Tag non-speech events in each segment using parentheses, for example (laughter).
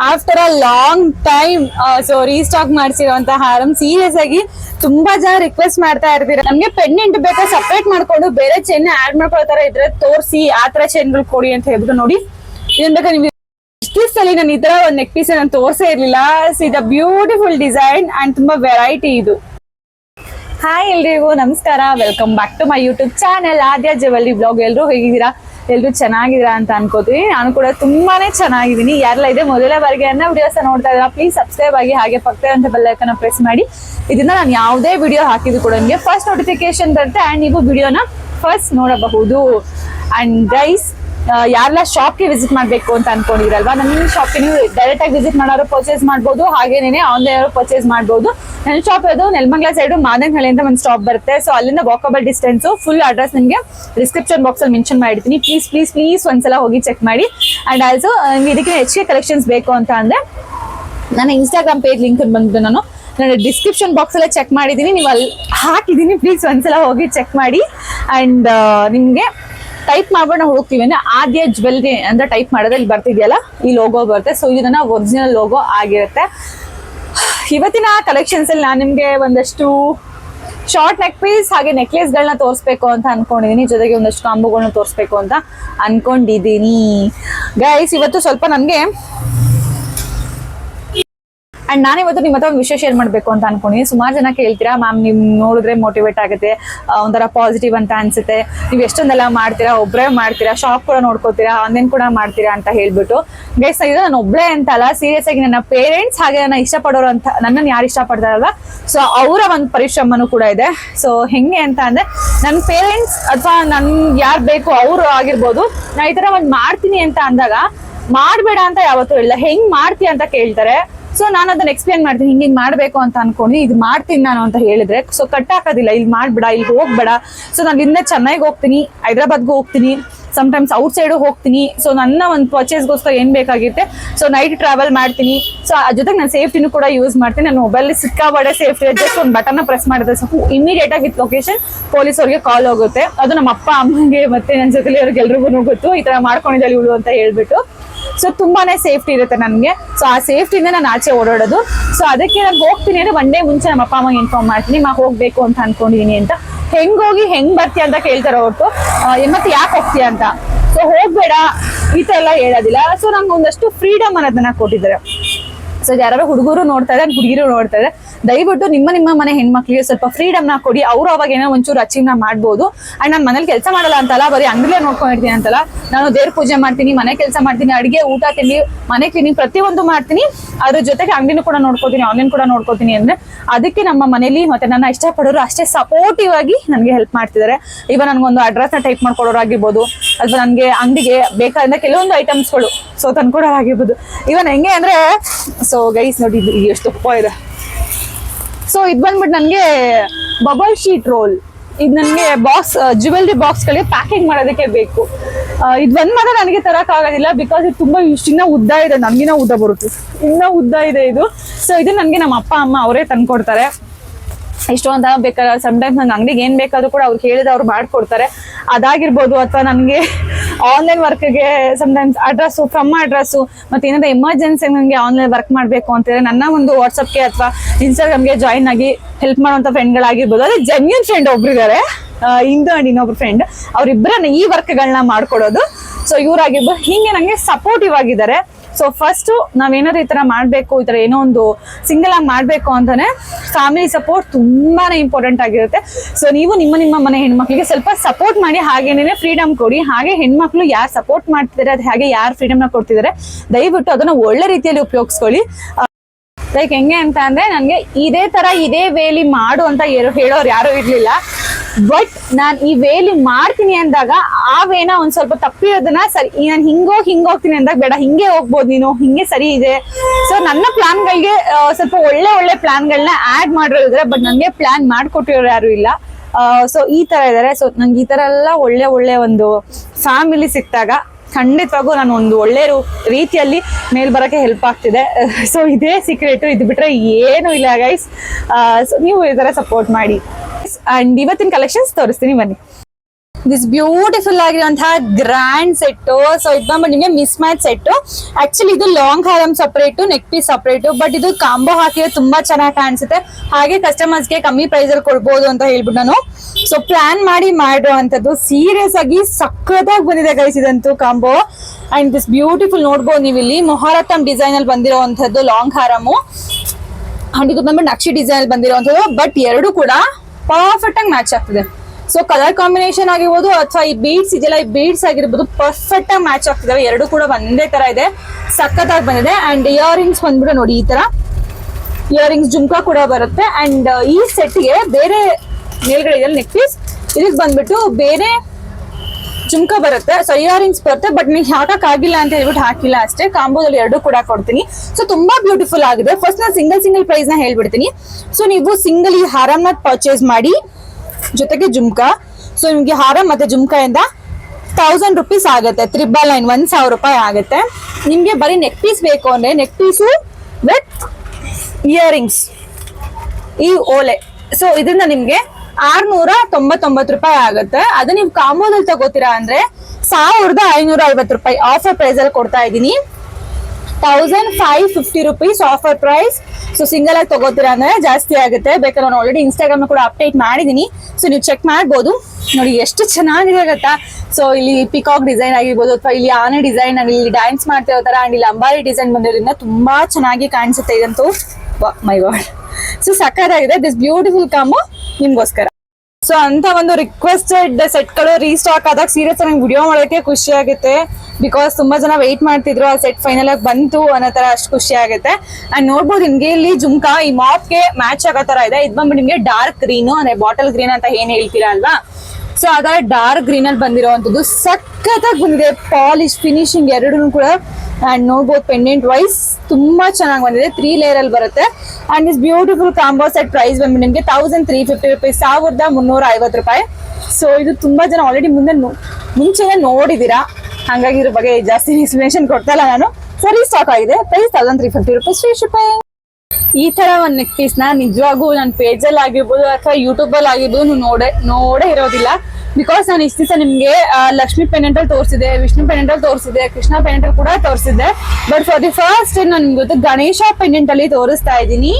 After a long time so restock ಮಾಡಿಸಿರುವಂತಹ ಹಾರಂ serious ಆಗಿ ತುಂಬಾ ಜನ ರಿಕ್ವೆಸ್ಟ್ ಮಾಡ್ತಾ ಇರ್ತೀರಾ. ನಮ್ಗೆ ಪೆಂಡೆಂಟ್ ಬೇಕಾ ಸಪ್ರೇಟ್ ಮಾಡ್ಕೊಂಡು ಬೇರೆ ಚೈನ್ ಆಡ್ ಮಾಡ್ಕೊಳ್ತಾರ ಇದ್ರೆ ತೋರಿಸಿ ಆ ತರ ಚೈನ್ಗಳು ಕೊಡಿ ಅಂತ ಹೇಳ್ಬಿಟ್ಟು ನೋಡಿ. ಇದನ್ ಬೇಕಾ ನಿಮ್ಗೆ ಸಲ ನಾನು ಈ ಒಂದ್ ನೆಕ್ ಪೀಸ್ ನಾನು ತೋರ್ಸೇ ಇರ್ಲಿಲ್ಲ. ಇದ ಬ್ಯೂಟಿಫುಲ್ ಡಿಸೈನ್ ಅಂಡ್ ತುಂಬಾ ವೆರೈಟಿ ಇದು. ಹಾಯ್ ಎಲ್ರಿಗೂ, ನಮಸ್ಕಾರ. Welcome back to my YouTube channel Aadya Javalli blog ಎಲ್ರು ಹೇಗಿದ್ದೀರಾ? ಎಲ್ರು ಚೆನ್ನಾಗಿದ್ದೀರಾ ಅಂತ ಅನ್ಕೋತೀವಿ. ನಾನು ಕೂಡ ತುಂಬಾನೇ ಚೆನ್ನಾಗಿದ್ದೀನಿ. ಯಾರೆಲ್ಲ ಇದೆ, ಮೊದಲ ಬಾರಿಗೆ ನನ್ನ ವಿಡಿಯೋಸ್ ನೋಡ್ತಾ ಇದ್ದೀರಾ ಪ್ಲೀಸ್ ಸಬ್ಸ್ಕ್ರೈಬ್ ಆಗಿ ಹಾಗೆ ಪಕ್ಕದಂತ ಬೆಲ್ಲೈಕನ್ನ ಪ್ರೆಸ್ ಮಾಡಿ. ಇದನ್ನ ನಾನು ಯಾವುದೇ ವಿಡಿಯೋ ಹಾಕಿದ್ರು ಕೂಡ ನಿಮಗೆ ಫಸ್ಟ್ ನೋಟಿಫಿಕೇಶನ್ ಬರುತ್ತೆ ಅಂಡ್ ನೀವು ವಿಡಿಯೋನ ಫಸ್ಟ್ ನೋಡಬಹುದು. ಅಂಡ್ ಗೈಸ್ ಯಾರೆಲ್ಲ ಶಾಪ್ಗೆ ವಿಸಿಟ್ ಮಾಡಬೇಕು ಅಂತ ಅನ್ಕೊಂಡಿರಲ್ವಾ? ನನ್ನ ಶಾಪ್ಗೆ ನೀವು ಡೈರೆಕ್ಟ್ ಆಗಿ ವಿಸಿಟ್ ಮಾಡೋರು ಪರ್ಚೇಸ್ ಮಾಡ್ಬೋದು ಹಾಗೇನೇ ಆನ್ಲೈನ್ ಪರ್ಚೇಸ್ ಮಾಡ್ಬೋದು. ನನ್ನ ಶಾಪ್ ಅದು ನೆಲಮಂಗ್ಲ ಸೈಡ್ ಮಾದನಹಳ್ಳಿ ಅಂತ ಒಂದು ಸ್ಟಾಪ್ ಬರುತ್ತೆ. ಸೊ ಅಲ್ಲಿಂದ ವಾಕಬಲ್ ಡಿಸ್ಟೆನ್ಸ್ ಫುಲ್ ಅಡ್ರೆಸ್ ನಿಮಗೆ ಡಿಸ್ಕ್ರಿಪ್ಷನ್ ಬಾಕ್ಸ್ ಅಲ್ಲಿ ಮೆನ್ಷನ್ ಮಾಡಿರ್ತೀನಿ. ಪ್ಲೀಸ್ ಪ್ಲೀಸ್ ಪ್ಲೀಸ್ ಒಂದ್ಸಲ ಹೋಗಿ ಚೆಕ್ ಮಾಡಿ. ಅಂಡ್ ಆಲ್ಸೋ ಇದಕ್ಕೆ ಹೆಚ್ಚಿಗೆ ಕಲೆಕ್ಷನ್ಸ್ ಬೇಕು ಅಂತ ಅಂದ್ರೆ, ನನ್ನ ಇನ್ಸ್ಟಾಗ್ರಾಮ್ ಪೇಜ್ ಲಿಂಕ್ ಬಂದು ನಾನು ನನ್ನ ಡಿಸ್ಕ್ರಿಪ್ಷನ್ ಬಾಕ್ಸ್ ಅಲ್ಲೇ ಚೆಕ್ ಮಾಡಿದ್ದೀನಿ. ನೀವು ಅಲ್ಲಿ ಹಾಕಿದ್ದೀನಿ. ಪ್ಲೀಸ್ ಒಂದ್ಸಲ ಹೋಗಿ ಚೆಕ್ ಮಾಡಿ. ಆ್ಯಂಡ್ ನಿಮಗೆ ಟೈಪ್ ಮಾಡ್ಬಿಟ್ಟು ನಾವು ಹುಡುಕ್ತೀವಿ ಅಂದ್ರೆ ಆದ್ಯ ಜ್ವೆಲ್ರಿ ಅಂತ ಟೈಪ್ ಮಾಡಿದ್ರೆ ಇಲ್ಲಿ ಬರ್ತಿದೆಯಲ್ಲ? ಈ ಲೋಗೋ ಬರುತ್ತೆ. ಸೊ ಇದು ನನ್ನ ಒರಿಜಿನಲ್ ಲೋಗೋ ಆಗಿರುತ್ತೆ. ಇವತ್ತಿನ ಕಲೆಕ್ಷನ್ಸ್ ಅಲ್ಲಿ ನಾನು ನಿಮಗೆ ಒಂದಷ್ಟು ಶಾರ್ಟ್ ನೆಕ್ ಪೀಸ್ ಹಾಗೆ ನೆಕ್ಲೆಸ್ಗಳನ್ನ ತೋರಿಸ್ಬೇಕು ಅಂತ ಅನ್ಕೊಂಡಿದೀನಿ. ಜೊತೆಗೆ ಒಂದಷ್ಟು ಕಾಂಬೋಗಳನ್ನ ತೋರಿಸ್ಬೇಕು ಅಂತ ಅನ್ಕೊಂಡಿದ್ದೀನಿ ಗೈಸ್ ಇವತ್ತು ಸ್ವಲ್ಪ ನನಗೆ ಅಂಡ್ ನಾನಿವತ್ತು ನಿಮ್ಮ ಹತ್ರ ಒಂದು ವಿಷಯ ಶೇರ್ ಮಾಡಬೇಕು ಅಂತ ಅನ್ಕೊಂಡಿದ್ದೀನಿ. ಸುಮಾರು ಜನ ಕೇಳ್ತೀರಾ, ಮ್ಯಾಮ್ ನಿಮ್ ನೋಡಿದ್ರೆ ಮೋಟಿವೇಟ್ ಆಗುತ್ತೆ ಒಂಥರ ಪಾಸಿಟಿವ್ ಅಂತ ಅನ್ಸುತ್ತೆ. ನೀವು ಎಷ್ಟೊಂದೆಲ್ಲ ಮಾಡ್ತೀರಾ ಒಬ್ಬರೇ ಮಾಡ್ತೀರಾ ಶಾಪ್ ಕೂಡ ನೋಡ್ಕೋತೀರಾ ಆನ್ಲೈನ್ ಕೂಡ ಮಾಡ್ತೀರಾ ಅಂತ ಹೇಳ್ಬಿಟ್ಟು. ಗೈಸ್ ಇದು ನಾನು ಒಬ್ಬಳೇ ಅಂತಲ್ಲ ಸೀರಿಯಸ್ ಆಗಿ ನನ್ನ ಪೇರೆಂಟ್ಸ್ ಹಾಗೆ ನನ್ನ ಇಷ್ಟಪಡೋರು ಅಂತ, ನನ್ನನ್ನು ಯಾರು ಇಷ್ಟಪಡ್ತಾರಲ್ವ? ಸೊ ಅವರ ಒಂದು ಪರಿಶ್ರಮನೂ ಕೂಡ ಇದೆ. ಸೊ ಹೆಂಗೆ ಅಂತ ಅಂದ್ರೆ ನನ್ನ ಪೇರೆಂಟ್ಸ್ ಅಥವಾ ನನ್ ಯಾರು ಬೇಕು ಅವರು ಆಗಿರ್ಬೋದು, ನಾ ಈ ತರ ಒಂದು ಮಾಡ್ತೀನಿ ಅಂತ ಅಂದಾಗ, ಮಾಡಬೇಡ ಅಂತ ಯಾವತ್ತೂ ಇಲ್ಲ. ಹೆಂಗ್ ಮಾಡ್ತೀಯ ಅಂತ ಕೇಳ್ತಾರೆ. ಸೊ ನಾನು ಅದನ್ನ ಎಕ್ಸ್ಪ್ಲೇನ್ ಮಾಡ್ತೀನಿ. ಹಿಂಗೆ ಮಾಡಬೇಕು ಅಂತ ಅನ್ಕೊಂಡು ಇದು ಮಾಡ್ತೀನಿ ನಾನು ಅಂತ ಹೇಳಿದ್ರೆ ಸೊ ಕಟ್ ಹಾಕೋದಿಲ್ಲ. ಇಲ್ಲಿ ಮಾಡ್ಬೇಡ ಇಲ್ಲಿ ಹೋಗ್ಬೇಡ. ಸೊ ನಾನು ಇಲ್ಲಿಂದ ಚೆನ್ನಾಗಿ ಹೋಗ್ತೀನಿ. ಹೈದ್ರಾಬಾದ್ಗೂ ಹೋಗ್ತೀನಿ. ಸಮ್ಟೈಮ್ಸ್ ಔಟ್ ಸೈಡು ಹೋಗ್ತೀನಿ. ಸೊ ನನ್ನ ಒಂದು ಪರ್ಚೇಸ್ಗೋಸ್ಕರ ಏನು ಬೇಕಾಗಿರುತ್ತೆ? ಸೊ ನೈಟ್ ಟ್ರಾವೆಲ್ ಮಾಡ್ತೀನಿ. ಸೊ ಆ ಜೊತೆಗೆ ನಾನು ಸೇಫ್ಟಿನೂ ಕೂಡ ಯೂಸ್ ಮಾಡ್ತೀನಿ. ನಾನು ಮೊಬೈಲ್ ಸಿಕ್ಕಾಬಡೆ ಸೇಫ್ಟಿ ಜಸ್ಟ್ ಒಂದು ಬಟನ್ನ ಪ್ರೆಸ್ ಮಾಡಿದ್ರೆ ಸಾಕು. ಇಮಿಡಿಯೇಟ್ ಆಗಿ ಲೊಕೇಶನ್ ಪೊಲೀಸ್ ಅವ್ರಿಗೆ ಕಾಲ್ ಹೋಗುತ್ತೆ. ಅದು ನಮ್ಮ ಅಪ್ಪ ಅಮ್ಮಂಗೆ ಮತ್ತೆ ನನ್ನ ಜೊತೆಲಿ ಅವ್ರಿಗೆ ಎಲ್ರಿಗೂ ಗೊತ್ತು. ಈ ಥರ ಮಾಡ್ಕೊಂಡಿದ್ದಾಳೆ ಇವಳು ಅಂತ ಹೇಳ್ಬಿಟ್ಟು. ಸೊ ತುಂಬಾನೇ ಸೇಫ್ಟಿ ಇರುತ್ತೆ ನನಗೆ. ಸೊ ಆ ಸೇಫ್ಟಿಯಿಂದ ನಾನು ಆಚೆ ಓಡಾಡೋದು. ಸೊ ಅದಕ್ಕೆ ನಾನು ಹೋಗ್ತೀನಿ ಅಂದ್ರೆ ಒನ್ ಡೇ ಮುಂಚೆ ನಮ್ಮ ಅಪ್ಪ ಅಮ್ಮಗೆ ಇನ್ಫಾರ್ಮ್ ಮಾಡ್ತೀನಿ, ಮಾ, ಹೋಗ್ಬೇಕು ಅಂತ ಅನ್ಕೊಂಡಿದೀನಿ ಅಂತ. ಹೆಂಗ್ ಹೋಗಿ ಹೆಂಗ್ ಬರ್ತೀಯ ಅಂತ ಕೇಳ್ತಾರೆ ಹೊರತು ಮತ್ತೆ ಯಾಕೆ ಹೋಗ್ತೀಯ ಅಂತ? ಸೊ ಹೋಗ್ಬೇಡ, ಈ ತರ ಎಲ್ಲ ಹೇಳೋದಿಲ್ಲ. ಸೊ ನಂಗೆ ಒಂದಷ್ಟು ಫ್ರೀಡಮ್ ಅನ್ನೋದನ್ನ ಕೊಟ್ಟಿದ್ದಾರೆ. ಸೊ ಯಾರು ಹುಡುಗರು ನೋಡ್ತಾ ಇದ್ದಾರೆ ಹುಡುಗಿರು ನೋಡ್ತಾ ಇದ್ದಾರೆ ದಯವಿಟ್ಟು ನಿಮ್ಮ ನಿಮ್ಮ ಮನೆ ಹೆಣ್ಮಕ್ಳಿಗೆ ಸ್ವಲ್ಪ ಫ್ರೀಡಮ್ನ ಕೊಡಿ. ಅವರು ಅವಾಗ ಏನೋ ಒಂಚೂರು ಅಚೀವ್ನ ಮಾಡ್ಬೋದು. ಅಂಡ್ ನಾನು ಮನೇಲಿ ಕೆಲಸ ಮಾಡಲ್ಲ ಅಂತಲ್ಲ, ಬರೀ ಅಂಗಡಿಲೇ ನೋಡ್ಕೊಂಡಿರ್ತೀನಿ ಅಂತಲ್ಲ, ನಾನು ದೇವ್ರ ಪೂಜೆ ಮಾಡ್ತೀನಿ, ಮನೆ ಕೆಲಸ ಮಾಡ್ತೀನಿ, ಅಡಿಗೆ, ಊಟ, ತಿಂಡಿ, ಮನೆ ಕ್ಲೀನಿಂಗ್ ಪ್ರತಿಯೊಂದು ಮಾಡ್ತೀನಿ. ಅದ್ರ ಜೊತೆಗೆ ಅಂಗಡಿನೂ ಕೂಡ ನೋಡ್ಕೋತೀನಿ ಆನ್ಲೈನ್ ಕೂಡ ನೋಡ್ಕೋತೀನಿ ಅಂದ್ರೆ, ಅದಕ್ಕೆ ನಮ್ಮ ಮನೇಲಿ ಮತ್ತೆ ನನ್ನ ಇಷ್ಟಪಡೋರು ಅಷ್ಟೇ ಸಪೋರ್ಟಿವ್ ಆಗಿ ನನಗೆ ಹೆಲ್ಪ್ ಮಾಡ್ತಿದ್ದಾರೆ. ಇವಾಗ ನನ್ಗೊಂದು ಅಡ್ರೆಸ್ ಟೈಪ್ ಮಾಡ್ಕೊಡೋರು ಆಗಿರ್ಬೋದು ಅಥವಾ ನನಗೆ ಅಂಗಡಿಗೆ ಬೇಕಾದ ಕೆಲವೊಂದು ಐಟಮ್ಸ್ಗಳು ಸೊ ತಂದ್ಕೊಡೋರಾಗಿರ್ಬೋದು ಇವನ್ ಹೆಂಗೆ ಅಂದರೆ ಸೊ ಗೈಸ್ ನೋಡಿ, ಇದು ಎಷ್ಟು ತುಪ್ಪ ಇದೆ. ಸೊ ಇದು ಬಂದ್ಬಿಟ್ಟು ನನಗೆ ಬಬಲ್ ಶೀಟ್ ರೋಲ್ ಇದು ನನಗೆ ಬಾಕ್ಸ್ ಜ್ಯುವೆಲ್ರಿ ಬಾಕ್ಸ್ಗಳಿಗೆ ಪ್ಯಾಕಿಂಗ್ ಮಾಡೋದಕ್ಕೆ ಬೇಕು. ಇದು ಒಂದು ಮಾತ್ರ ನನಗೆ ತರೋಕ್ಕಾಗೋದಿಲ್ಲ ಬಿಕಾಸ್ ಇದು ತುಂಬಾ ಇಷ್ಟಿನ್ನ ಉದ್ದ ಇದೆ ನನಗಿನ ಉದ್ದ ಬರುತ್ತೆ. ಇನ್ನ ಉದ್ದ ಇದೆ ಇದು. ಸೊ ಇದು ನನಗೆ ನಮ್ಮ ಅಪ್ಪ, ಅಮ್ಮ ಅವರೇ ತಂದ್ಕೊಡ್ತಾರೆ. ಇಷ್ಟೊಂದ ಬೇಕಾದ್ರೆ ಸಮ್ಟೈಮ್ಸ್ ನಂಗೆ ಅಂಗಡಿಗೆ ಏನು ಬೇಕಾದ್ರೂ ಕೂಡ ಅವ್ರು ಹೇಳಿದ ಅವ್ರು ಮಾಡ್ಕೊಡ್ತಾರೆ. ಅದಾಗಿರ್ಬೋದು ಅಥವಾ ನನಗೆ ಆನ್ಲೈನ್ ವರ್ಕ್ಗೆ ಸಮ್ಟೈಮ್ಸ್ ಅಡ್ರೆಸ್ಸು ಫ್ರಮ್ ಅಡ್ರೆಸ್ಸು ಮತ್ತು ಏನಾದ್ರು ಎಮರ್ಜೆನ್ಸಿ ನನಗೆ ಆನ್ಲೈನ್ ವರ್ಕ್ ಮಾಡಬೇಕು ಅಂತಂದರೆ ನನ್ನ ಒಂದು ವಾಟ್ಸಪ್ಗೆ ಅಥವಾ ಇನ್ಸ್ಟಾಗ್ರಾಮ್ಗೆ ಜಾಯಿನ್ ಆಗಿ ಹೆಲ್ಪ್ ಮಾಡುವಂಥ ಫ್ರೆಂಡ್ಗಳಾಗಿರ್ಬೋದು ಅದೇ ಜೆನ್ಯೂನ್ ಫ್ರೆಂಡ್ ಒಬ್ರಿದ್ದಾರೆ ಇಂದು ಅಂಡ್ ಇನ್ನೊಬ್ರು ಫ್ರೆಂಡ್ ಅವರಿಬ್ರನ್ನ ಈ ವರ್ಕ್ಗಳನ್ನ ಮಾಡ್ಕೊಡೋದು. ಸೊ ಇವರಾಗಿರ್ಬೋದು. ಹೀಗೆ ನನಗೆ ಸಪೋರ್ಟಿವ್ ಆಗಿದ್ದಾರೆ. ಸೊ ಫಸ್ಟ್ ನಾವೇನಾದ್ರು ಈ ತರ ಮಾಡ್ಬೇಕು, ಈ ತರ ಏನೋ ಒಂದು ಸಿಂಗಲ್ ಆಗಿ ಮಾಡ್ಬೇಕು ಅಂತಾನೆ ಫ್ಯಾಮಿಲಿ ಸಪೋರ್ಟ್ ತುಂಬಾನೇ ಇಂಪಾರ್ಟೆಂಟ್ ಆಗಿರುತ್ತೆ. ಸೊ ನೀವು ನಿಮ್ಮ ನಿಮ್ಮ ಮನೆ ಹೆಣ್ಮಕ್ಳಿಗೆ ಸ್ವಲ್ಪ ಸಪೋರ್ಟ್ ಮಾಡಿ ಹಾಗೇನೇ ಫ್ರೀಡಮ್ ಕೊಡಿ. ಹಾಗೆ ಹೆಣ್ಮಕ್ಳು ಯಾರು ಸಪೋರ್ಟ್ ಮಾಡ್ತಿದ್ದಾರೆ ಅದು ಹಾಗೆ ಯಾರು ಫ್ರೀಡಮ್ನ ಕೊಡ್ತಿದ್ದಾರೆ ದಯವಿಟ್ಟು ಅದನ್ನ ಒಳ್ಳೆ ರೀತಿಯಲ್ಲಿ ಉಪಯೋಗಿಸ್ಕೊಳ್ಳಿ. ಲೈಕ್ ಹೆಂಗೆ ಅಂತ ಅಂದ್ರೆ, ನನಗೆ ಇದೇ ತರ ಇದೇ ವೇಲಿ ಮಾಡು ಅಂತ ಹೇಳೋರು ಯಾರು ಇರ್ಲಿಲ್ಲ. ಬಟ್ ನಾನು ಈ ವೇಲಿ ಮಾಡ್ತೀನಿ ಅಂದಾಗ ಆ ವೇನ ಒಂದ್ ಸ್ವಲ್ಪ ತಪ್ಪಿರೋದನ್ನ ಸರಿ ನಾನು ಹಿಂಗೋಗಿ ಹಿಂಗೋಗ್ತೀನಿ ಅಂದಾಗ ಬೇಡ, ಹಿಂಗೆ ಹೋಗ್ಬೋದು ನೀನು, ಹಿಂಗೆ ಸರಿ ಇದೆ. ಸೊ ನನ್ನ ಪ್ಲಾನ್ಗಳಿಗೆ ಸ್ವಲ್ಪ ಒಳ್ಳೆ ಒಳ್ಳೆ ಪ್ಲಾನ್ಗಳನ್ನ ಆಡ್ ಮಾಡಿರೋದ್ರೆ ಬಟ್ ನನಗೆ ಪ್ಲಾನ್ ಮಾಡ್ಕೊಟ್ಟಿರೋರು ಯಾರು ಇಲ್ಲ. ಸೊ ಈ ತರ ಇದಾರೆ. ಸೊ ನಂಗೆ ಈ ತರ ಎಲ್ಲ ಒಳ್ಳೆ ಒಳ್ಳೆ ಒಂದು ಫ್ಯಾಮಿಲಿ ಸಿಕ್ತಾಗ ಖಂಡಿತವಾಗೂ ನಾನು ಒಂದು ಒಳ್ಳೆ ರೀತಿಯಲ್ಲಿ ಮೇಲ್ ಬರಕ್ಕೆ ಹೆಲ್ಪ್ ಆಗ್ತಿದೆ. (laughs) ಸೊ ಇದೇ ಸೀಕ್ರೆಟ್ ಇದು ಬಿಟ್ರೆ ಏನು ಇಲ್ಲ ಗೈಸ್ ಸೊ ನೀವು ಈ ಥರ ಸಪೋರ್ಟ್ ಮಾಡಿ. ಅಂಡ್ ಇವತ್ತಿನ ಕಲೆಕ್ಷನ್ಸ್ ತೋರಿಸ್ತೀನಿ ಬನ್ನಿ. ದಿಸ್ ಬ್ಯೂಟಿಫುಲ್ ಆಗಿರುವಂತಹ ಗ್ರ್ಯಾಂಡ್ ಸೆಟ್ ಸೊ ಇದು ಬಂದ್ಬಿಟ್ಟು ನಿಮಗೆ ಮಿಸ್ ಮ್ಯಾಚ್ ಸೆಟ್ ಆಕ್ಚುಲಿ ಇದು long ಹಾರಮ್ separate neck piece separate but ಇದು ಕಾಂಬೋ ಹಾಕಿದ್ರೆ ತುಂಬಾ ಚೆನ್ನಾಗಿ ಕಾಣಿಸುತ್ತೆ. ಹಾಗೆ customers ಗೆ ಕಮ್ಮಿ ಪ್ರೈಸ್ ಅಲ್ಲಿ ಕೊಡ್ಬೋದು ಅಂತ ಹೇಳ್ಬಿಟ್ಟು ನಾನು. ಸೊ ಪ್ಲಾನ್ ಮಾಡಿ ಮಾಡಿರುವಂತದ್ದು ಸೀರಿಯಸ್ ಆಗಿ ಸಕ್ಕತ್ತಾಗಿ ಬಂದಿದೆ ಗೈಸ್ ಇದಂತೂ ಕಾಂಬೋ ಅಂಡ್ ದಿಸ್ ಬ್ಯೂಟಿಫುಲ್ ನೋಡ್ಬೋದು ನೀವು ಇಲ್ಲಿ ಮೊಹರತ್ತಮ್ ಡಿಸೈನ್ ಅಲ್ಲಿ ಬಂದಿರುವಂತದ್ದು ಲಾಂಗ್ ಹಾರಮು ಅಂಡ್ ಇದು ಬಂದ್ಬಿಟ್ಟು ನಕ್ಷಿ ಡಿಸೈನ್ ಅಲ್ಲಿ ಬಂದಿರುವಂತದ್ದು ಬಟ್ ಎರಡು ಕೂಡ ಪರ್ಫೆಕ್ಟ್ ಆಗಿ ಮ್ಯಾಚ್ ಆಗ್ತದೆ. ಸೊ ಕಲರ್ ಕಾಂಬಿನೇಷನ್ ಆಗಿರ್ಬೋದು ಅಥವಾ ಈ ಬೀಡ್ಸ್ ಇದೆಯಲ್ಲ ಈ ಬೀಡ್ಸ್ ಆಗಿರ್ಬೋದು ಪರ್ಫೆಕ್ಟ್ ಆಗಿ ಮ್ಯಾಚ್ ಆಗ್ತಿದಾವೆ. ಎರಡು ಕೂಡ ಒಂದೇ ತರ ಇದೆ. ಸಖತ್ತಾಗಿ ಬಂದಿದೆ. ಅಂಡ್ ಇಯರಿಂಗ್ಸ್ ಬಂದ್ಬಿಟ್ಟು ನೋಡಿ, ಈ ತರ. ಇಯರಿಂಗ್ಸ್ ಜುಮ್ಕಾ ಕೂಡ ಬರುತ್ತೆ. ಅಂಡ್ ಈ ಸೆಟ್ಗೆ ಬೇರೆ ಮೇಲ್ಗಡೆ ಇದೆಯಲ್ಲ ನೆಕ್ ಇದಕ್ಕೆ ಬಂದ್ಬಿಟ್ಟು ಬೇರೆ ಜುಮ್ಕಾ ಬರುತ್ತೆ. ಸೊ ಇಯರಿಂಗ್ಸ್ ಬರುತ್ತೆ ಬಟ್ ನೀವು ಹಾಕಕ್ ಆಗಿಲ್ಲ ಅಂತ ಹೇಳ್ಬಿಟ್ಟು ಹಾಕಿಲ್ಲ ಅಷ್ಟೇ. ಕಾಂಬೋದಲ್ಲಿ ಎರಡು ಕೂಡ ಕೊಡ್ತೀನಿ. ಸೊ ತುಂಬಾ ಬ್ಯೂಟಿಫುಲ್ ಆಗಿದೆ. ಫಸ್ಟ್ ನಾನು ಸಿಂಗಲ್ ಸಿಂಗಲ್ ಪ್ರೈಸ್ನ ಹೇಳ್ಬಿಡ್ತೀನಿ. ಸೊ ನೀವು ಸಿಂಗಲ್ ಈ ಪರ್ಚೇಸ್ ಮಾಡಿ ಜೊತೆಗೆ ಜುಮ್ಕಾ. ಸೊ ನಿಮ್ಗೆ ಹಾರ ಮತ್ತೆ ಜುಮ್ಕಾ ಇಂದ ತೌಸಂಡ್ ರುಪೀಸ್ ಆಗುತ್ತೆ. ತ್ರಿಬಲ್ ನೈನ್ ಒಂದ್ ಸಾವಿರ ರೂಪಾಯಿ ಆಗುತ್ತೆ. ನಿಮ್ಗೆ ಬರೀ ನೆಕ್ ಪೀಸ್ ಬೇಕು ಅಂದ್ರೆ ನೆಕ್ ಪೀಸು ವಿತ್ ಇಯರಿಂಗ್ಸ್ ಈ ಓಲೆ. ಸೊ ಇದರಿಂದ ನಿಮ್ಗೆ ಆರ್ನೂರ ತೊಂಬತ್ತೊಂಬತ್ತು ರೂಪಾಯಿ ಆಗುತ್ತೆ. ಅದು ನೀವು ಕಾಂಬೋದಲ್ಲಿ ತಗೋತೀರಾ ಅಂದ್ರೆ ಸಾವಿರದ ಐನೂರ ಐವತ್ತು ರೂಪಾಯಿ ಆಫರ್ ಪ್ರೈಸ್ ಅಲ್ಲಿ ಕೊಡ್ತಾ ಇದ್ದೀನಿ. Thousand five fifty rupees offer price so single ಆಗಿ ತಗೋತೀರಾ ಅಂದ್ರೆ ಜಾಸ್ತಿ ಆಗುತ್ತೆ. ಬೇಕಾದ್ರೆ ನಾನು ಆಲ್ರೆಡಿ ಇನ್ಸ್ಟಾಗ್ರಾಮ್ ಕೂಡ ಅಪ್ಡೇಟ್ ಮಾಡಿದೀನಿ. ಸೊ ನೀವು ಚೆಕ್ ಮಾಡ್ಬೋದು. ನೋಡಿ, ಎಷ್ಟು ಚೆನ್ನಾಗಿದೆ ಗೊತ್ತಾ? ಸೊ ಇಲ್ಲಿ ಪಿಕಾಕ್ ಡಿಸೈನ್ ಆಗಿರ್ಬೋದು ಅಥವಾ ಇಲ್ಲಿ ಆನೆ ಡಿಸೈನ್ ಆಗಲಿ ಇಲ್ಲಿ ಡ್ಯಾನ್ಸ್ ಮಾಡ್ತಿರೋ ತರ ಅಂಡ್ ಇಲ್ಲಿ ಅಂಬಾರಿ ಡಿಸೈನ್ ಬಂದಿರೋದ್ರಿಂದ ತುಂಬಾ ಚೆನ್ನಾಗಿ ಕಾಣಿಸುತ್ತೆ ಇದಂತೂ. ಮೈ ಗಾಡ್ ಸೊ ಸಕ್ಕತ್ತಾಗಿದೆ ದಿಸ್ ಬ್ಯೂಟಿಫುಲ್ ಕಾಮು ನಿಮ್ಗೋಸ್ಕರ. ಸೊ ಅಂತ ಒಂದು ರಿಕ್ವೆಸ್ಟೆಡ್ ಸೆಟ್ಗಳು ರೀಸ್ಟಾಕ್ ಆದಾಗ ಸೀರಿಯಸ್ ನಂಗೆ ವಿಡಿಯೋ ಮಾಡೋಕೆ ಖುಷಿ ಆಗುತ್ತೆ. ಬಿಕಾಸ್ ತುಂಬಾ ಜನ ವೆಯ್ಟ್ ಮಾಡ್ತಿದ್ರು, ಆ ಸೆಟ್ ಫೈನಲ್ ಆಗಿ ಬಂತು ಅನ್ನೋ ತರ ಅಷ್ಟು ಖುಷಿ ಆಗುತ್ತೆ. ಅಂಡ್ ನೋಡ್ಬೋದು ನಿಮ್ಗೆ ಇಲ್ಲಿ ಜುಮ್ಕಾ ಈ ಮಾಪ್ಗೆ ಮ್ಯಾಚ್ ಆಗೋ ತರ ಇದೆ. ಇದು ಬಂದ್ಬಿಟ್ಟು ನಿಮ್ಗೆ ಡಾರ್ಕ್ ಗ್ರೀನ್ ಅಂದ್ರೆ ಬಾಟಲ್ ಗ್ರೀನ್ ಅಂತ ಏನ್ ಹೇಳ್ತೀರಾ ಅಲ್ವಾ? ಸೊ ಅದರ ಡಾರ್ಕ್ ಗ್ರೀನ್ ಅಲ್ಲಿ ಬಂದಿರುವಂತದ್ದು ಸಖತ್ತಾಗಿ ಬಂದಿದೆ. ಪಾಲಿಶ್ ಫಿನಿಶಿಂಗ್ ಎರಡೂ ಕೂಡ ಅಂಡ್ ನೋಡ್ಬೋದು ಪೆಂಡೆಂಟ್ ವೈಸ್ ತುಂಬಾ ಚೆನ್ನಾಗಿ ಬಂದಿದೆ ತ್ರೀ ಲೇಯರ್ ಅಲ್ಲಿ ಬರುತ್ತೆ and is beautiful combo set price ಬಂದ್ಬಿಟ್ಟು ನಿಮಗೆ ತೌಸಂಡ್ ತ್ರೀ ಫಿಫ್ಟಿ ರುಪೀಸ್ ಸಾವಿರದ ಮುನ್ನೂರ ಐವತ್ತು ರೂಪಾಯಿ ಸೊ ಇದು ತುಂಬಾ ಜನ ಆಲ್ರೆಡಿ ಮುಂದೆ ಮುಂಚೆನೇ ನೋಡಿದೀರಾ ಹಾಗಾಗಿ ಇದ್ರ ಬಗ್ಗೆ ಜಾಸ್ತಿ ಎಕ್ಸ್ಪ್ಲನೇಷನ್ ಕೊಡ್ತಾ ಇಲ್ಲ ನಾನು ಸರಿ ಸ್ಟಾಕ್ ಆಗಿದೆ price thousand three fifty rupees free shipping ಈ ತರ ಒಂದ್ ನೆಕ್ ಪೀಸ್ನ ನಿಜವಾಗೂ ನನ್ನ ಪೇಜ್ ಅಲ್ಲಿ ಆಗಿರ್ಬೋದು ಅಥವಾ ಯೂಟ್ಯೂಬ್ ಅಲ್ಲಿ ಆಗಿರ್ಬೋದು ನೋಡೇ ನೋಡೇ ಇರೋದಿಲ್ಲ. ಬಿಕಾಸ್ ನಾನು ಇಷ್ಟ ದಿವಸ ನಿಮ್ಗೆ ಲಕ್ಷ್ಮಿ ಪೆನೆಂಟ್ ಅಲ್ಲಿ ತೋರಿಸಿದೆ ವಿಷ್ಣು ಪೆನೆಂಟ್ ಅಲ್ಲಿ ತೋರಿಸಿದೆ ಕೃಷ್ಣ ಪೆನೆಂಟ್ ಕೂಡ ತೋರಿಸಿದ್ದೆ. ಬಟ್ ಫಾರ್ ದಿ ಫಸ್ಟ್ ನಾನು ನಿಮ್ಗೆ ಗಣೇಶ ಪೆನೆಂಟ್ ಅಲ್ಲಿ ತೋರಿಸ್ತಾ ಇದ್ದೀನಿ.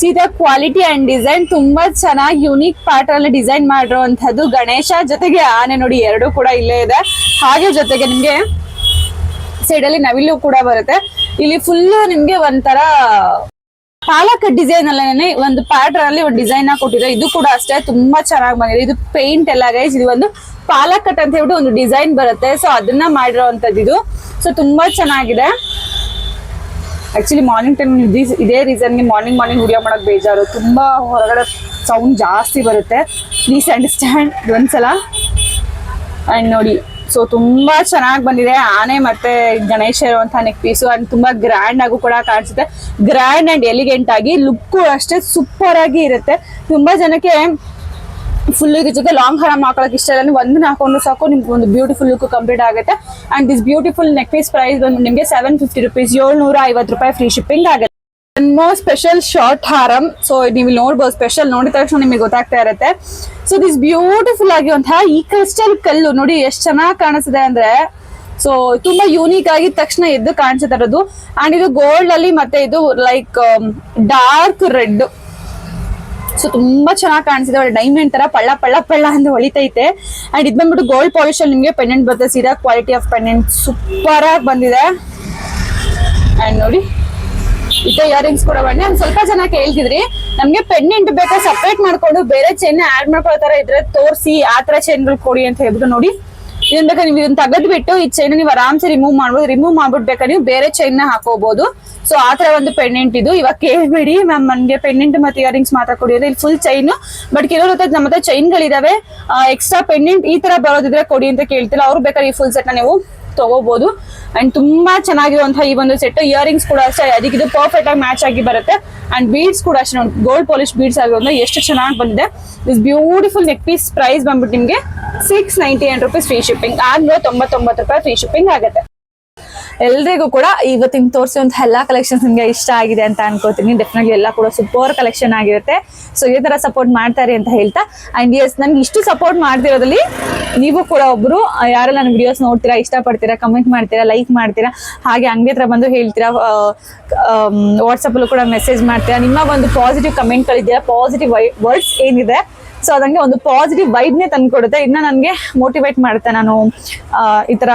ಸೀದಾ ಕ್ವಾಲಿಟಿ ಅಂಡ್ ಡಿಸೈನ್ ತುಂಬಾ ಚೆನ್ನಾಗಿ ಯುನೀಕ್ ಪ್ಯಾಟರ್ನ್ ಅಲ್ಲಿ ಡಿಸೈನ್ ಮಾಡಿರುವಂತದ್ದು ಗಣೇಶ ಜೊತೆಗೆ ಆನೆ ನೋಡಿ ಎರಡು ಕೂಡ ಇಲ್ಲೇ ಇದೆ. ಹಾಗೆ ಜೊತೆಗೆ ನಿಮ್ಗೆ ಸೈಡ್ ಅಲ್ಲಿ ನವಿಲು ಕೂಡ ಬರುತ್ತೆ. ಇಲ್ಲಿ ಫುಲ್ ನಿಮ್ಗೆ ಒಂಥರ ಪಾಲಕ್ ಡಿಸೈನ್ ಅಲ್ಲೇ ಒಂದು ಪ್ಯಾಟರ್ನ್ ಅಲ್ಲಿ ಒಂದು ಡಿಸೈನ್ ಕೊಟ್ಟಿದೆ ಇದು ಕೂಡ ಅಷ್ಟೇ, ತುಂಬಾ ಚೆನ್ನಾಗಿ ಬಂದಿದೆ. ಇದು ಪೇಂಟ್ ಎಲ್ಲ ಗೈಸ್ ಇದು ಒಂದು ಪಾಲಕ್ ಅಂತ ಹೇಳ್ಬಿಟ್ಟು ಒಂದು ಡಿಸೈನ್ ಬರುತ್ತೆ. ಸೊ ಅದನ್ನ ಮಾಡಿರೋವಂಥದ್ದು ಇದು. ಸೊ ತುಂಬಾ ಚೆನ್ನಾಗಿದೆ. ಆಕ್ಚುಲಿ ಮಾರ್ನಿಂಗ್ ಟೈಮ್ ಇದೇ ರೀಸನ್ಗೆ ಮಾರ್ನಿಂಗ್ ಮಾರ್ನಿಂಗ್ ವಿಡಿಯೋ ಮಾಡೋಕೆ ಬೇಜಾರು. ತುಂಬಾ ಹೊರಗಡೆ ಸೌಂಡ್ ಜಾಸ್ತಿ ಬರುತ್ತೆ. ಪ್ಲೀಸ್ ಅಂಡರ್ಸ್ಟ್ಯಾಂಡ್ ಒಂದ್ಸಲ. ಅಂಡ್ ನೋಡಿ ಸೊ ತುಂಬಾ ಚೆನ್ನಾಗಿ ಬಂದಿದೆ. ಆನೆ ಮತ್ತೆ ಗಣೇಶ ಇರುವಂತಹ ನೆಕ್ ಪೀಸು ಅಂಡ್ ತುಂಬಾ ಗ್ರ್ಯಾಂಡ್ ಆಗು ಕೂಡ ಕಾಣಿಸುತ್ತೆ. ಗ್ರ್ಯಾಂಡ್ ಅಂಡ್ ಎಲಿಗೆಂಟ್ ಆಗಿ ಲುಕ್ ಅಷ್ಟೇ ಸೂಪರ್ ಆಗಿ ಇರುತ್ತೆ. ತುಂಬಾ ಜನಕ್ಕೆ ಫುಲ್ ಇದ್ರ ಜೊತೆ ಲಾಂಗ್ ಹಾರಮ್ ಹಾಕೊಳಕ್ ಇಷ್ಟ ಇಲ್ಲ. ಒಂದು ಹಾಕೊಂಡು ಸಾಕು, ನಿಮ್ಗೆ ಒಂದು ಬ್ಯೂಟಿಫುಲ್ ಲುಕ್ ಕಂಪ್ಲೀಟ್ ಆಗುತ್ತೆ. And this beautiful neck piece price ಬಂದು ನಿಮಗೆ ಸೆವೆನ್ ಫಿಫ್ಟಿ ರುಪೀಸ್ ಏಳ್ನೂರ ಐವತ್ತು ರೂಪಾಯಿ ಫ್ರೀ ಶಿಪ್ಪಿಂಗ್ ಆಗುತ್ತೆ. ಮೋರ್ ಸ್ಪೆಷಲ್ ಶಾರ್ಟ್ ಹಾರಂ ಸೊ ನೀವು ನೋಡ್ಬೋದು ಸ್ಪೆಷಲ್ ನೋಡಿದ ತಕ್ಷಣ ನಿಮಗೆ ಗೊತ್ತಾಗ್ತಾ ಇರುತ್ತೆ. ಸೊ ದಿಸ್ ಬ್ಯೂಟಿಫುಲ್ ಆಗಿರುವಂತಹ ಈ ಕ್ರಿಸ್ಟಲ್ ಕಲ್ಲು ನೋಡಿ ಎಷ್ಟು ಚೆನ್ನಾಗಿ ಕಾಣಿಸಿದೆ ಅಂದ್ರೆ ಸೊ ತುಂಬಾ ಯೂನಿಕ್ ಆಗಿ ತಕ್ಷಣ ಎದ್ದು ಕಾಣಿಸುತ್ತೆ ಇರೋದು. ಅಂಡ್ ಇದು ಗೋಲ್ಡ್ ಅಲ್ಲಿ ಮತ್ತೆ ಇದು ಲೈಕ್ ಡಾರ್ಕ್ ರೆಡ್ ಸೊ ತುಂಬಾ ಚೆನ್ನಾಗಿ ಕಾಣಿಸಿದೆ ಒಳ್ಳೆ ಡೈಮಂಡ್ ತರ ಪಳ್ಳ ಪಳ್ಳ ಪಳ್ಳ ಅಂತ ಹೊಳಿತೈತೆ. ಅಂಡ್ ಇದ್ ಬಂದ್ಬಿಟ್ಟು ಗೋಲ್ಡ್ ಪಾಲಿಶ್ ಅಲ್ಲಿ ನಿಮಗೆ ಪೆಂಡೆಂಟ್ ಬರುತ್ತೆ. ಸೀರಾ ಕ್ವಾಲಿಟಿ ಆಫ್ ಪೆಂಡೆಂಟ್ ಸೂಪರ್ ಆಗಿ ಬಂದಿದೆ. ಅಂಡ್ ನೋಡಿ. ಇತ್ತ ಇಯರಿಂಗ್ಸ್ ಕೂಡ ಬನ್ನಿ. ಒಂದ್ ಸ್ವಲ್ಪ ಜನ ಕೇಳ್ತಿದ್ರಿ. ನಮ್ಗೆ ಪೆಂಡೆಂಟ್ ಬೇಕಾ ಸಪ್ರೇಟ್ ಮಾಡ್ಕೊಂಡು ಬೇರೆ ಚೈನ್ ಆಡ್ ಮಾಡ್ಕೊಳ್ಳೋ ತರ ಇದ್ರೆ ತೋರಿಸಿ ಆ ತರ ಚೈನ್ಗಳು ಕೊಡಿ ಅಂತ ಹೇಳ್ಬಿಟ್ಟು ನೋಡಿ. ಇದನ್ನ ಬೇಕಾ ನೀವು ಇದನ್ನ ತೆಗೆದ್ಬಿಟ್ಟು ಈ ಚೈನ್ ನೀವು ಆರಾಮ್ಸೆ ರಿಮೂವ್ ಮಾಡ್ಬೋದು. ರಿಮೂವ್ ಮಾಡ್ಬಿಟ್ಟು ಬೇಕಾ ನೀವು ಬೇರೆ ಚೈನ್ನ ಹಾಕೋಬಹುದು ಸೊ ಆ ತರ ಒಂದು ಪೆಂಡೆಂಟ್ ಇದು. ಇವಾಗ ಕೇಳ್ಬೇಡಿ. ಮ್ಯಾಮ್ ನನ್ಗೆ ಪೆಂಡೆಂಟ್ ಮತ್ತೆ ಇಯರಿಂಗ್ಸ್ ಮಾತ್ರ ಕೊಡಿ ಅಂದ್ರೆ ಇಲ್ಲಿ ಫುಲ್ ಚೈನ್ ಬಟ್ ಕೆಲವ್ರ ಹತ್ರ ನಮ್ಮ ಹತ್ರ ಚೈನ್ ಗಳಿದಾವೆ. ಎಕ್ಸ್ಟ್ರಾ ಪೆಂಡೆಂಟ್ ಈ ತರ ಬರೋದಿದ್ರೆ ಕೊಡಿ ಅಂತ ಕೇಳ್ತಿಲ್ಲ. ಅವ್ರು ಬೇಕಾದ್ರೆ ಈ ಫುಲ್ ಸೆಟ್ನ ನೀವು ತಗೋಬಹುದು ಅಂಡ್ ತುಂಬಾ ಚೆನ್ನಾಗಿರುವಂತಹ ಈ ಒಂದು ಸೆಟ್ ಇಯರಿಂಗ್ಸ್ ಕೂಡ ಅಷ್ಟೇ ಅದಕ್ಕೆ ಇದು ಪರ್ಫೆಕ್ಟ್ ಆಗಿ ಮ್ಯಾಚ್ ಆಗಿ ಬರುತ್ತೆ. ಅಂಡ್ ಬೀಡ್ಸ್ ಕೂಡ ಅಷ್ಟೇ ಗೋಲ್ಡ್ ಪಾಲಿಶ್ ಬೀಡ್ಸ್ ಆಗಿರೋದ್ರಿಂದ ಎಷ್ಟು ಚೆನ್ನಾಗಿ ಬಂದಿದೆ. Is beautiful neck piece price ಬಂದ್ಬಿಟ್ಟು ನಿಮಗೆ ಸಿಕ್ಸ್ ನೈಂಟಿ ಏನ್ ರುಪೀಸ್ ಫ್ರೀ ಶಿಪ್ಪಿಂಗ್ ಆದ್ಮೇಲೆ ತೊಂಬತ್ತೊಂಬತ್ತು ರೂಪಾಯಿ ಫ್ರೀ ಶಿಪ್ಪಿಂಗ್ ಆಗುತ್ತೆ. ಎಲ್ರಿಗೂ ಕೂಡ ಇವತ್ತಿನ ತೋರಿಸುವಂತಹ ಎಲ್ಲಾ ಕಲೆಕ್ಷನ್ಸ್ ನಿಮಗೆ ಇಷ್ಟ ಆಗಿದೆ ಅಂತ ಅನ್ಕೋತೀನಿ. ಡೆಫಿನೆಟ್ಲಿ ಎಲ್ಲ ಕೂಡ ಸೂಪರ್ ಕಲೆಕ್ಷನ್ ಆಗಿರುತ್ತೆ. ಸೊ ಈ ತರ ಸಪೋರ್ಟ್ ಮಾಡ್ತಾರೆ ಅಂತ ಹೇಳ್ತಾ. ಅಂಡ್ ಎಸ್ ನನ್ಗೆ ಇಷ್ಟು ಸಪೋರ್ಟ್ ಮಾಡ್ತಿರೋದ್ರಲ್ಲಿ ನೀವು ಕೂಡ ಒಬ್ರು ಯಾರೆಲ್ಲ ನನ್ನ ವಿಡಿಯೋಸ್ ನೋಡ್ತೀರಾ, ಇಷ್ಟಪಡ್ತೀರಾ ಕಮೆಂಟ್ ಮಾಡ್ತೀರಾ ಲೈಕ್ ಮಾಡ್ತೀರಾ, ಹಾಗೆ ಅಂಗಡಿ ಹತ್ರ ಬಂದು ಹೇಳ್ತೀರಾ ವಾಟ್ಸಪ್ ಅಲ್ಲೂ ಕೂಡ ಮೆಸೇಜ್ ಮಾಡ್ತೀರಾ, ನಿಮ್ಮ ಒಂದು ಪಾಸಿಟಿವ್ ಕಮೆಂಟ್ಗಳಿದೆಯಾ ಪಾಸಿಟಿವ್ ವರ್ಡ್ಸ್ ಏನಿದೆ? ಸೊ ಅದಂಗೆ ಒಂದು ಪಾಸಿಟಿವ್ ವೈಬ್ನೇ ತಂದ್ಕೊಡುತ್ತೆ. ಇನ್ನ ನನಗೆ ಮೋಟಿವೇಟ್ ಮಾಡುತ್ತೆ ನಾನು ಈ ತರ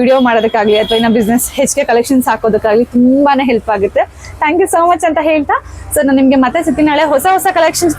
ವಿಡಿಯೋ ಮಾಡೋದಕ್ಕಾಗಲಿ ಅಥವಾ ಇನ್ನ ಬಿಸ್ನೆಸ್ ಹೆಚ್ಚಿಗೆ ಕಲೆಕ್ಷನ್ಸ್ ಹಾಕೋದಕ್ಕಾಗಲಿ ತುಂಬಾನೇ ಹೆಲ್ಪ್ ಆಗುತ್ತೆ. ಥ್ಯಾಂಕ್ ಯು ಸೋ ಮಚ್ ಅಂತ ಹೇಳ್ತಾ. ಸೊ ನಾನು ನಿಮಗೆ ಮತ್ತೆ ಸಿಗ್ತೀನಿ ನಾಳೆ ಹೊಸ ಹೊಸ ಕಲೆಕ್ಷನ್ಸ್